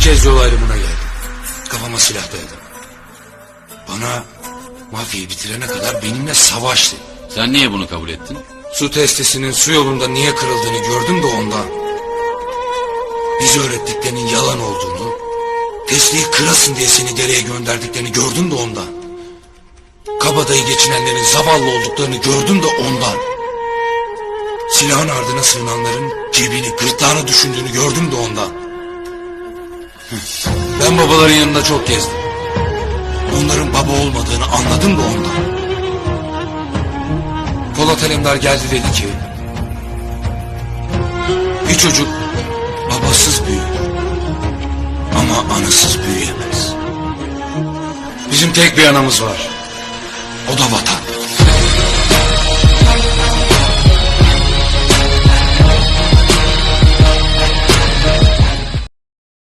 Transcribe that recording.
Kez yol ayrımına geldim. Kafama silah dayadım. Bana mafyayı bitirene kadar benimle savaştı. Sen niye bunu kabul ettin? Su testesinin su yolunda niye kırıldığını gördüm de ondan. Bize öğrettiklerinin yalan olduğunu, testiyi kırasın diye seni dereye gönderdiklerini gördüm de ondan. Kabadayı geçinenlerin zavallı olduklarını gördüm de ondan. Silahın ardına sığınanların cebini, gırtlağını düşündüğünü gördüm de ondan. Ben babaların yanında çok gezdim. Onların baba olmadığını anladım da ondan. Polat Alemdar geldi dedi ki... Bir çocuk babasız büyür. Ama anasız büyüyemez. Bizim tek bir anamız var. O da vatan.